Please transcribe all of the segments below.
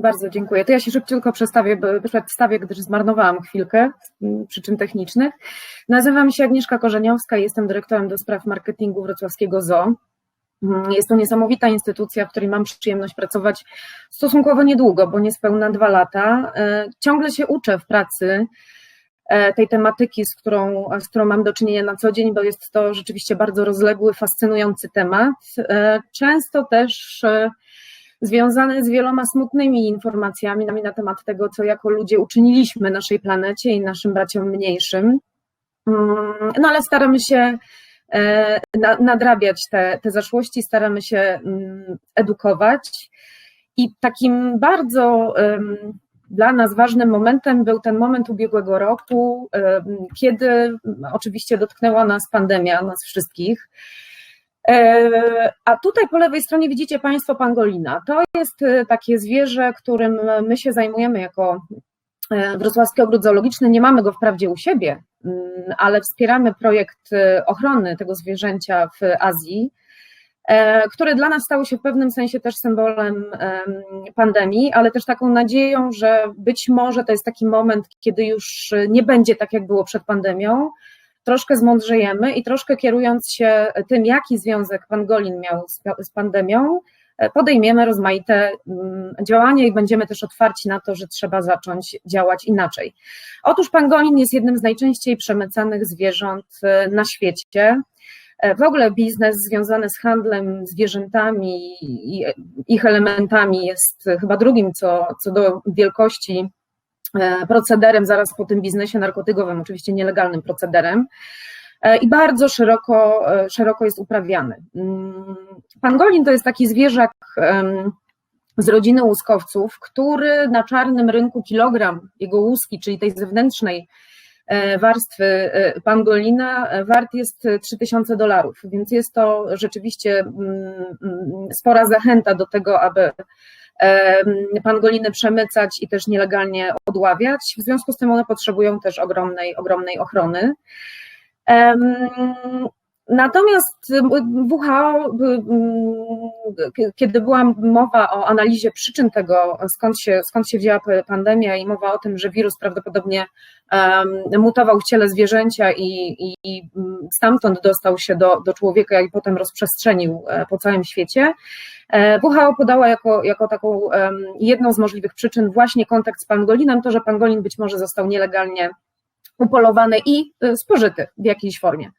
Bardzo dziękuję. To ja się szybciutko przedstawię, przedstawię, gdyż zmarnowałam chwilkę przyczyn technicznych. Nazywam się Agnieszka Korzeniowska jestem dyrektorem do spraw marketingu wrocławskiego ZO. Mm, jest to niesamowita instytucja, w której mam przyjemność pracować stosunkowo niedługo, bo niespełna dwa lata. E, ciągle się uczę w pracy e, tej tematyki, z którą, z którą mam do czynienia na co dzień, bo jest to rzeczywiście bardzo rozległy, fascynujący temat. E, często też związany z wieloma smutnymi informacjami na temat tego, co jako ludzie uczyniliśmy naszej planecie i naszym braciom mniejszym. Mm, no ale staramy się e, nadrabiać te, te zaszłości, staramy się mm, edukować. I takim bardzo dla nas ważnym momentem był ten moment ubiegłego roku, kiedy oczywiście dotknęła nas pandemia, nas wszystkich. E, a tutaj po lewej stronie widzicie Państwo pangolina. To jest e, takie zwierzę, którym my się zajmujemy jako e, Wrocławski Ogród Zoologiczny. Nie mamy go wprawdzie u siebie, mm, ale wspieramy projekt ochrony tego zwierzęcia w Azji, które dla nas stało się w pewnym sensie też symbolem pandemii, ale też taką nadzieją, że być może to jest taki moment, kiedy już nie będzie tak, jak było przed pandemią, troszkę zmądrzejemy i troszkę kierując się tym, jaki związek pan Golin miał z, pandemią, e, podejmiemy rozmaite mm, działania i będziemy też otwarci na to, że trzeba zacząć działać inaczej. Otóż pangolin jest jednym z najczęściej przemycanych zwierząt e, na świecie. E, w ogóle biznes związany z handlem zwierzętami i ich elementami jest chyba drugim co, co do wielkości procederem zaraz po tym biznesie narkotykowym, oczywiście nielegalnym procederem e, i bardzo szeroko, e, szeroko jest uprawiany. Mm, pangolin to jest taki zwierzak z rodziny łuskowców, który na czarnym rynku kilogram jego łuski, czyli tej zewnętrznej warstwy pangolina, wart jest 3000 dolarów, więc jest to rzeczywiście mm, mm, spora zachęta do tego, aby pangoliny przemycać i też nielegalnie odławiać. W związku z tym one potrzebują też ogromnej, ogromnej ochrony. Natomiast WHO, kiedy była mowa o analizie przyczyn tego, skąd się, skąd się wzięła pandemia i mowa o tym, że wirus prawdopodobnie mutował w ciele zwierzęcia i, i stamtąd dostał się do, do człowieka i potem rozprzestrzenił e, po całym świecie, e, WHO podała jako, jako taką jedną z możliwych przyczyn właśnie kontakt z pangolinem, to, że pangolin być może został nielegalnie upolowany i spożyty w jakiejś formie.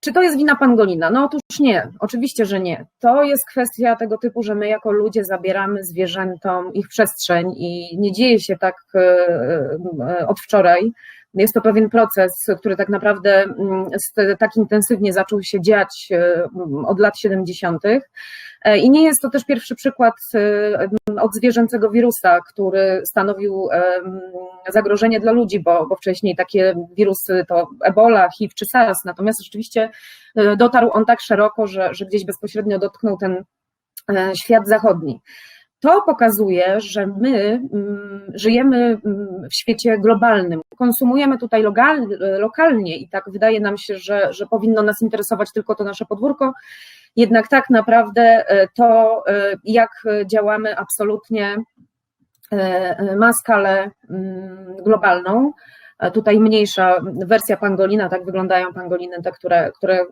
Czy to jest wina pangolina? No otóż nie, oczywiście, że nie. To jest kwestia tego typu, że my jako ludzie zabieramy zwierzętom ich przestrzeń i nie dzieje się tak e, e, od wczoraj. Jest to pewien proces, który tak naprawdę mm, tak intensywnie zaczął się dziać e, od lat 70. E, I nie jest to też pierwszy przykład e, od zwierzęcego wirusa, który stanowił zagrożenie dla ludzi, bo, bo wcześniej takie wirusy to Ebola, HIV czy SARS, natomiast rzeczywiście dotarł on tak szeroko, że, że gdzieś bezpośrednio dotknął ten świat zachodni. To pokazuje, że my mm, żyjemy mm, w świecie globalnym, konsumujemy tutaj lokalnie i tak wydaje nam się, że, że powinno nas interesować tylko to nasze podwórko. Jednak tak naprawdę e, to, e, jak działamy, absolutnie e, ma skalę mm, globalną. Tutaj mniejsza wersja pangolina, tak wyglądają pangoliny, te, które, które,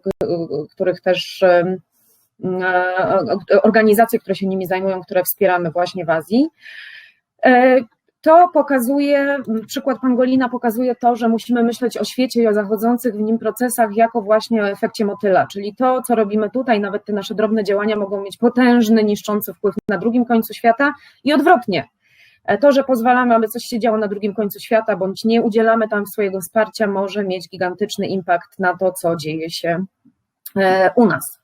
których też E, organizacje, które się nimi zajmują, które wspieramy właśnie w Azji. E, to pokazuje, przykład pangolina pokazuje to, że musimy myśleć o świecie i o zachodzących w nim procesach jako właśnie o efekcie motyla, czyli to, co robimy tutaj, nawet te nasze drobne działania mogą mieć potężny, niszczący wpływ na drugim końcu świata i odwrotnie. E, to, że pozwalamy, aby coś się działo na drugim końcu świata, bądź nie udzielamy tam swojego wsparcia, może mieć gigantyczny impact na to, co dzieje się u nas.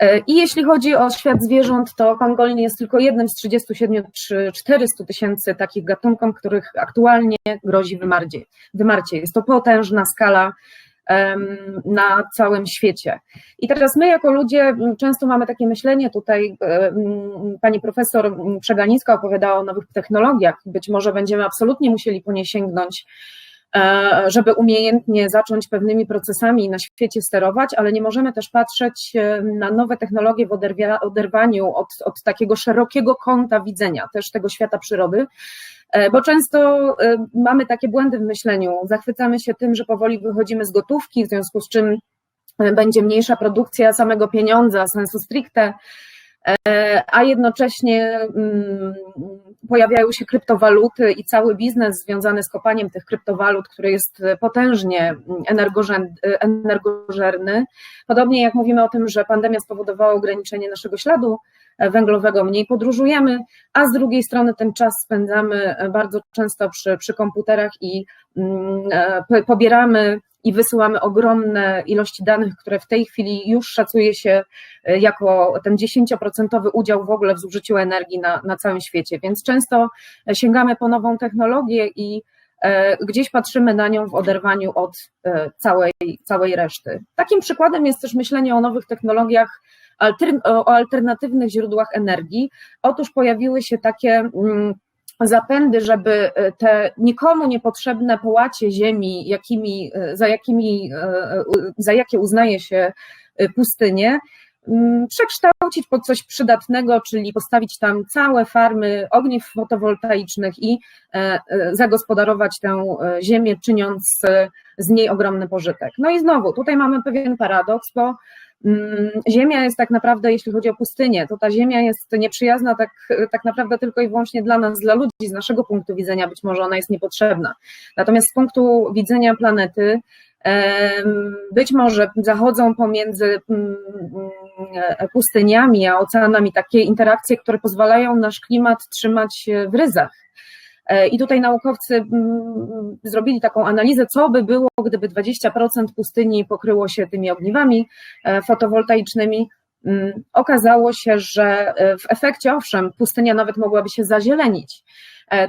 E, I jeśli chodzi o świat zwierząt, to pangolin jest tylko jednym z 37 czy 400 tysięcy takich gatunków, których aktualnie grozi wymarcie. wymarcie. Jest to potężna skala na całym świecie. I teraz my jako ludzie często mamy takie myślenie, tutaj pani profesor Przeganińska opowiadała o nowych technologiach, być może będziemy absolutnie musieli po nie sięgnąć żeby umiejętnie zacząć pewnymi procesami na świecie sterować, ale nie możemy też patrzeć na nowe technologie w oderwaniu od, od takiego szerokiego kąta widzenia też tego świata przyrody, bo często mamy takie błędy w myśleniu. Zachwycamy się tym, że powoli wychodzimy z gotówki, w związku z czym będzie mniejsza produkcja samego pieniądza, sensu stricte, a jednocześnie mm, pojawiają się kryptowaluty i cały biznes związany z kopaniem tych kryptowalut, który jest potężnie energożerny. Podobnie jak mówimy o tym, że pandemia spowodowała ograniczenie naszego śladu węglowego, mniej podróżujemy, a z drugiej strony ten czas spędzamy bardzo często przy, przy komputerach i mm, pobieramy i wysyłamy ogromne ilości danych, które w tej chwili już szacuje się e, jako ten 10% udział w ogóle w zużyciu energii na, na całym świecie. Więc często sięgamy po nową technologię i e, gdzieś patrzymy na nią w oderwaniu od e, całej, całej reszty. Takim przykładem jest też myślenie o nowych technologiach, o alternatywnych źródłach energii. Otóż pojawiły się takie mm, zapędy, żeby e, te nikomu niepotrzebne połacie ziemi, jakimi, e, za, jakimi, e, za jakie uznaje się pustynię, mm, przekształcić pod coś przydatnego, czyli postawić tam całe farmy ogniw fotowoltaicznych i zagospodarować tę ziemię, czyniąc z niej ogromny pożytek. No i znowu, tutaj mamy pewien paradoks, bo Mm, ziemia jest tak naprawdę, jeśli chodzi o pustynię, to ta ziemia jest nieprzyjazna tak, tak naprawdę tylko i wyłącznie dla nas, dla ludzi, z naszego punktu widzenia być może ona jest niepotrzebna. Natomiast z punktu widzenia planety, być może zachodzą pomiędzy mm, mm, pustyniami a oceanami takie interakcje, które pozwalają nasz klimat trzymać w ryzach. E, I tutaj naukowcy mm, zrobili taką analizę, co by było, gdyby 20% pustyni pokryło się tymi ogniwami e, fotowoltaicznymi. Okazało się, że e, w efekcie, owszem, pustynia nawet mogłaby się zazielenić,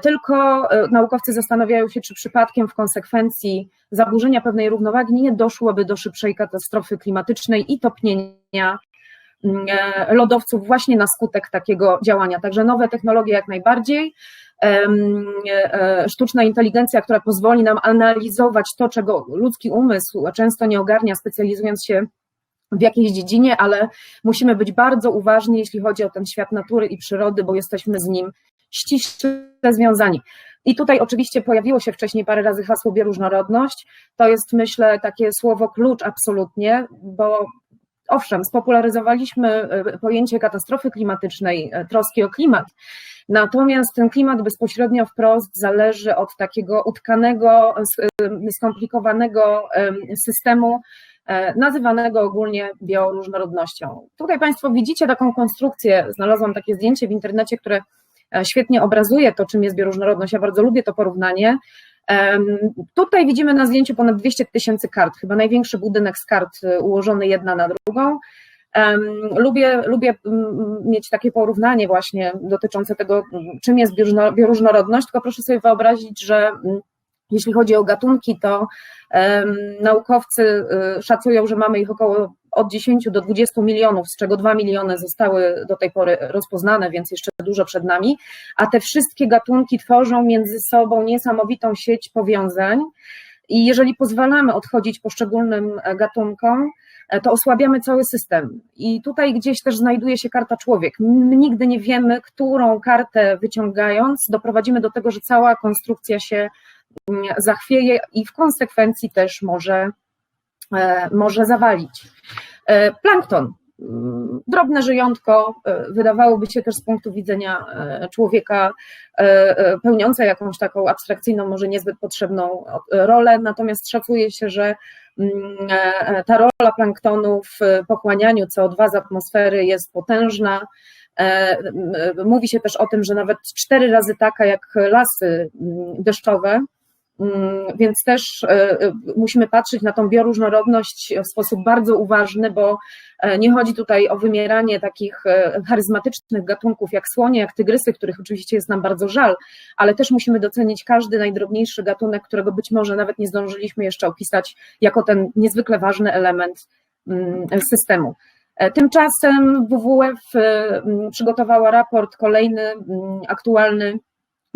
tylko naukowcy zastanawiają się, czy przypadkiem w konsekwencji zaburzenia pewnej równowagi nie doszłoby do szybszej katastrofy klimatycznej i topnienia mm, lodowców właśnie na skutek takiego działania. Także nowe technologie jak najbardziej. E, sztuczna inteligencja, która pozwoli nam analizować to, czego ludzki umysł często nie ogarnia, specjalizując się w jakiejś dziedzinie, ale musimy być bardzo uważni, jeśli chodzi o ten świat natury i przyrody, bo jesteśmy z nim ściśle związani. I tutaj oczywiście pojawiło się wcześniej parę razy hasło bioróżnorodność. To jest, myślę, takie słowo klucz absolutnie, bo owszem, spopularyzowaliśmy e, pojęcie katastrofy klimatycznej, e, troski o klimat, Natomiast ten klimat bezpośrednio wprost zależy od takiego utkanego, skomplikowanego systemu, e, nazywanego ogólnie bioróżnorodnością. Tutaj Państwo widzicie taką konstrukcję, znalazłam takie zdjęcie w internecie, które e, świetnie obrazuje to, czym jest bioróżnorodność. Ja bardzo lubię to porównanie. Tutaj widzimy na zdjęciu ponad 200 tysięcy kart, chyba największy budynek z kart e, ułożony jedna na drugą. Lubię, lubię mieć takie porównanie właśnie dotyczące tego, czym jest bioróżnorodność, tylko proszę sobie wyobrazić, że jeśli chodzi o gatunki, to um, naukowcy y, szacują, że mamy ich około od 10 do 20 milionów, z czego 2 miliony zostały do tej pory rozpoznane, więc jeszcze dużo przed nami, a te wszystkie gatunki tworzą między sobą niesamowitą sieć powiązań. I jeżeli pozwalamy odchodzić poszczególnym e, gatunkom, E, to osłabiamy cały system. I tutaj gdzieś też znajduje się karta człowiek. My nigdy nie wiemy, którą kartę wyciągając doprowadzimy do tego, że cała konstrukcja się zachwieje i w konsekwencji też może, e, może zawalić. E, plankton. Mm, drobne żyjątko, wydawałoby się też z punktu widzenia człowieka pełniące jakąś taką abstrakcyjną, może niezbyt potrzebną rolę, natomiast szacuje się, że Mm, e, ta rola planktonu w pochłanianiu CO2 z atmosfery jest potężna. E, mówi się też o tym, że nawet cztery razy taka jak lasy deszczowe, więc też e, e, musimy patrzeć na tą bioróżnorodność w sposób bardzo uważny, bo nie chodzi tutaj o wymieranie takich charyzmatycznych gatunków jak słonie, jak tygrysy, których oczywiście jest nam bardzo żal, ale też musimy docenić każdy najdrobniejszy gatunek, którego być może nawet nie zdążyliśmy jeszcze opisać jako ten niezwykle ważny element systemu. Tymczasem WWF przygotowała raport kolejny, aktualny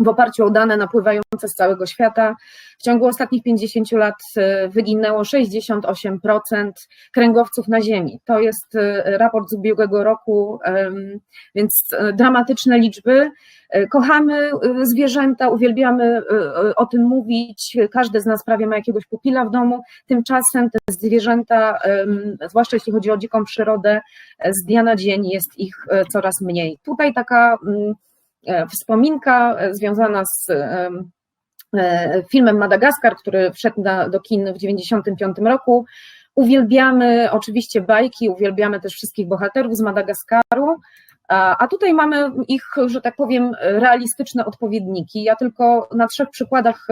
w oparciu o dane napływające z całego świata. W ciągu ostatnich 50 lat e, wyginęło 68% kręgowców na Ziemi. To jest e, raport z ubiegłego roku, więc e, dramatyczne liczby. Kochamy zwierzęta, uwielbiamy o tym mówić. Każdy z nas prawie ma jakiegoś pupila w domu. Tymczasem te zwierzęta, zwłaszcza jeśli chodzi o dziką przyrodę, z dnia na dzień jest ich coraz mniej. Tutaj taka mm, wspominka e, związana z e, filmem Madagaskar, który wszedł do kin w 1995 roku. Uwielbiamy oczywiście bajki, uwielbiamy też wszystkich bohaterów z Madagaskaru, a tutaj mamy ich, że tak powiem, realistyczne odpowiedniki. Ja tylko na trzech przykładach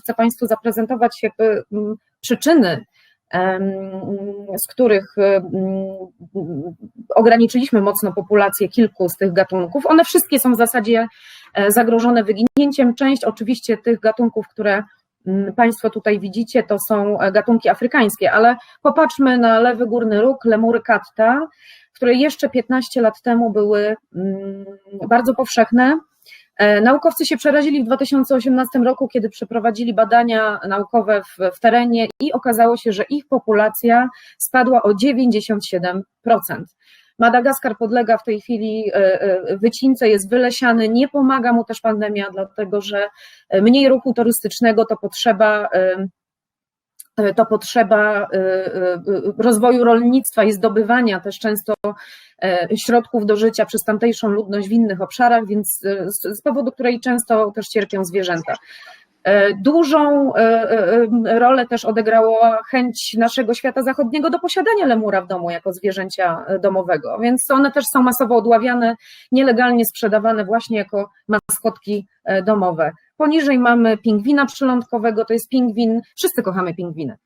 chcę Państwu zaprezentować jakby przyczyny z których ograniczyliśmy mocno populację kilku z tych gatunków. One wszystkie są w zasadzie e, zagrożone wyginięciem. Część oczywiście tych gatunków, które Państwo tutaj widzicie, to są e, gatunki afrykańskie, ale popatrzmy na lewy górny róg, lemury katta, które jeszcze 15 lat temu były bardzo powszechne. E, naukowcy się przerazili w 2018 roku, kiedy przeprowadzili badania naukowe w, w terenie i okazało się, że ich populacja spadła o 97%. Madagaskar podlega w tej chwili e, e, wycince, jest wylesiany, nie pomaga mu też pandemia, dlatego że mniej ruchu turystycznego to potrzeba to potrzeba rozwoju rolnictwa i zdobywania też często środków do życia przez tamtejszą ludność w innych obszarach, więc z powodu której często też cierpią zwierzęta. E, dużą e, e, rolę też odegrała chęć naszego świata zachodniego do posiadania lemura w domu jako zwierzęcia domowego, więc one też są masowo odławiane, nielegalnie sprzedawane właśnie jako maskotki domowe. Poniżej mamy pingwina przylądkowego, to jest pingwin, wszyscy kochamy pingwiny.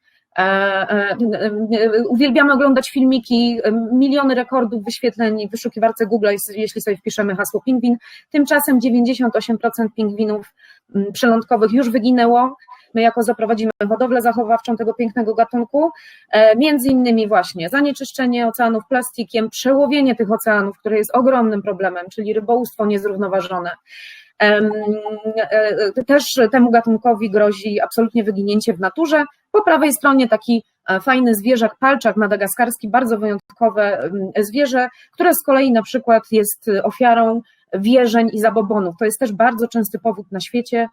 Uwielbiamy oglądać filmiki, miliony rekordów wyświetleń w wyszukiwarce Google, jeśli sobie wpiszemy hasło pingwin. Tymczasem 98% pingwinów Mm, przylądkowych już wyginęło. My jako zaprowadzimy hodowlę zachowawczą tego pięknego gatunku, e, między innymi właśnie zanieczyszczenie oceanów plastikiem, przełowienie tych oceanów, które jest ogromnym problemem, czyli rybołówstwo niezrównoważone. E, też temu gatunkowi grozi absolutnie wyginięcie w naturze. Po prawej stronie taki e, fajny zwierzak, palczak madagaskarski, bardzo wyjątkowe zwierzę, które z kolei na przykład jest ofiarą wierzeń i zabobonów. To jest też bardzo częsty powód na świecie,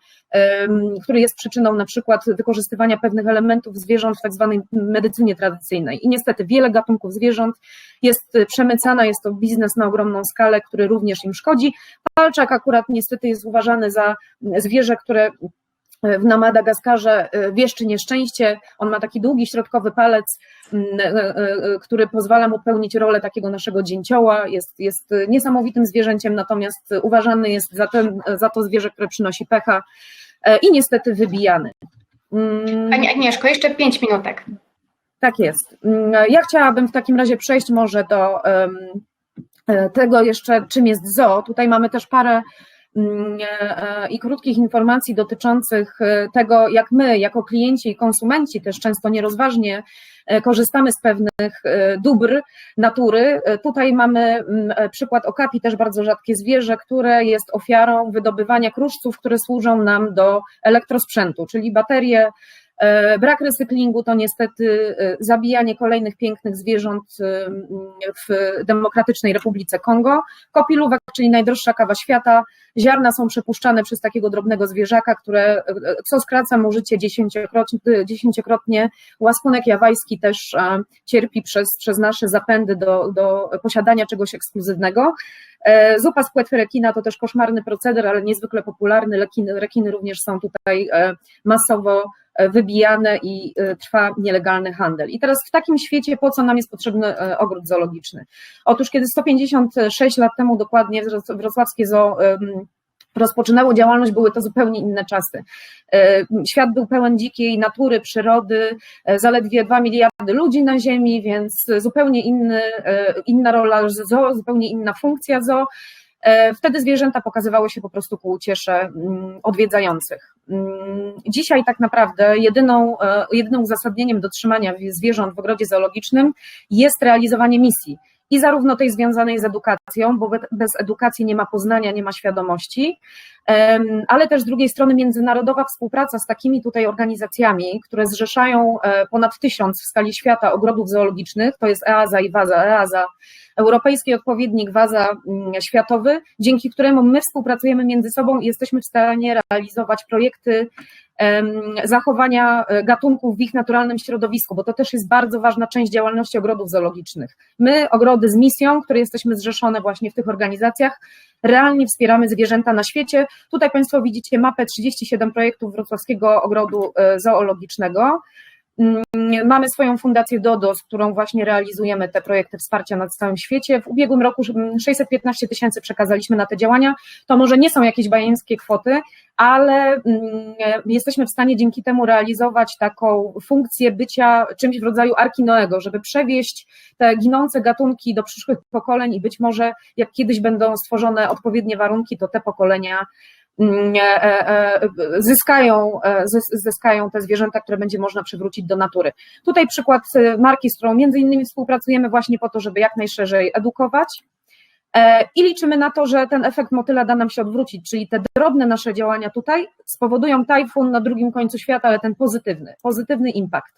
który jest przyczyną na przykład wykorzystywania pewnych elementów zwierząt w tak zwanej medycynie tradycyjnej. I niestety wiele gatunków zwierząt jest przemycana, jest to biznes na ogromną skalę, który również im szkodzi. Palczak akurat niestety jest uważany za zwierzę, które na Madagaskarze e, wieszczy nieszczęście. On ma taki długi środkowy palec, mm, e, e, który pozwala mu pełnić rolę takiego naszego dzięcioła. Jest, jest niesamowitym zwierzęciem, natomiast uważany jest za, ten, za to zwierzę, które przynosi pecha i niestety wybijany. Mm. Pani Agnieszko, jeszcze pięć minutek. Tak jest. Mm, ja chciałabym w takim razie przejść może do tego jeszcze, czym jest zoo. Tutaj mamy też parę Mm, i krótkich informacji dotyczących e, tego, jak my, jako klienci i konsumenci, też często nierozważnie e, korzystamy z pewnych dóbr natury. Tutaj mamy mm, przykład okapi, też bardzo rzadkie zwierzę, które jest ofiarą wydobywania kruszców, które służą nam do elektrosprzętu, czyli baterie, E, brak recyklingu to niestety e, zabijanie kolejnych pięknych zwierząt e, w Demokratycznej Republice Kongo. Kopilówek, czyli najdroższa kawa świata, ziarna są przepuszczane przez takiego drobnego zwierzaka, które, co skraca mu życie dziesięciokrotnie. dziesięciokrotnie. Łaskonek jawajski też cierpi przez, przez nasze zapędy do, do posiadania czegoś ekskluzywnego. Zupa z płetwy rekina to też koszmarny proceder, ale niezwykle popularny. Rekiny, rekiny również są tutaj masowo E, wybijane i e, trwa nielegalny handel. I teraz w takim świecie po co nam jest potrzebny e, ogród zoologiczny? Otóż kiedy 156 lat temu dokładnie wrocławskie zoo rozpoczynało działalność, były to zupełnie inne czasy. Świat był pełen dzikiej natury, przyrody, zaledwie 2 miliardy ludzi na Ziemi, więc zupełnie inny, inna rola zoo, zupełnie inna funkcja zoo. E, wtedy zwierzęta pokazywały się po prostu ku uciesze mm, odwiedzających. Dzisiaj tak naprawdę jedyną, e, jedynym uzasadnieniem dotrzymania zwierząt w ogrodzie zoologicznym jest realizowanie misji. I zarówno tej związanej z edukacją, bo bez edukacji nie ma poznania, nie ma świadomości, ale też z drugiej strony międzynarodowa współpraca z takimi tutaj organizacjami, które zrzeszają e, ponad tysiąc w skali świata ogrodów zoologicznych, to jest EASA i WAZA, EASA, europejski odpowiednik WAZA mm, światowy, dzięki któremu my współpracujemy między sobą i jesteśmy w stanie realizować projekty zachowania e, gatunków w ich naturalnym środowisku, bo to też jest bardzo ważna część działalności ogrodów zoologicznych. My, ogrody z misją, które jesteśmy zrzeszone właśnie w tych organizacjach, realnie wspieramy zwierzęta na świecie. Tutaj Państwo widzicie mapę 37 projektów Wrocławskiego Ogrodu e, Zoologicznego. Mm, mamy swoją fundację DODO, z którą właśnie realizujemy te projekty wsparcia na całym świecie. W ubiegłym roku 615 tysięcy przekazaliśmy na te działania. To może nie są jakieś bajeńskie kwoty, ale mm, jesteśmy w stanie dzięki temu realizować taką funkcję bycia czymś w rodzaju Arki Noego, żeby przewieźć te ginące gatunki do przyszłych pokoleń i być może jak kiedyś będą stworzone odpowiednie warunki, to te pokolenia Mm, zyskają, e, zyskają te zwierzęta, które będzie można przywrócić do natury. Tutaj przykład marki, z którą między innymi współpracujemy właśnie po to, żeby jak najszerzej edukować, i liczymy na to, że ten efekt motyla da nam się odwrócić, czyli te drobne nasze działania tutaj spowodują tajfun na drugim końcu świata, ale ten pozytywny, pozytywny impact.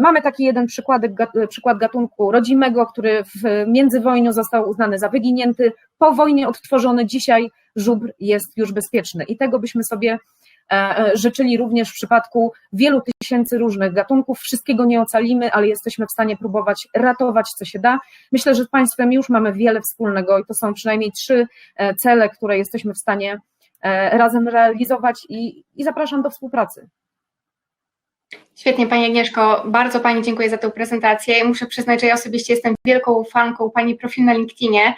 Mamy taki jeden przykładek, przykład gatunku rodzimego, który w międzywojniu został uznany za wyginięty, po wojnie odtworzony, dzisiaj żubr jest już bezpieczny. I tego byśmy sobie e, e, życzyli również w przypadku wielu tysięcy różnych gatunków. Wszystkiego nie ocalimy, ale jesteśmy w stanie próbować ratować, co się da. Myślę, że z Państwem już mamy wiele wspólnego i to są przynajmniej trzy e, cele, które jesteśmy w stanie razem realizować i, i zapraszam do współpracy. Świetnie, Pani Agnieszko, bardzo Pani dziękuję za tę prezentację. Muszę przyznać, że ja osobiście jestem wielką fanką Pani profilu na LinkedInie.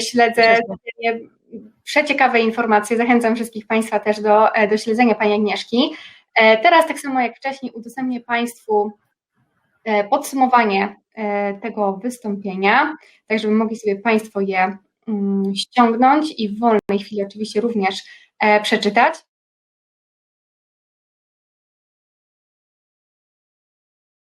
Śledzę przeciekawe informacje. Zachęcam wszystkich Państwa też do, e, do śledzenia Pani Agnieszki. E, teraz, tak samo jak wcześniej, udostępnię Państwu e, podsumowanie tego wystąpienia, tak żeby mogli sobie Państwo je mm, ściągnąć i w wolnej chwili oczywiście również przeczytać.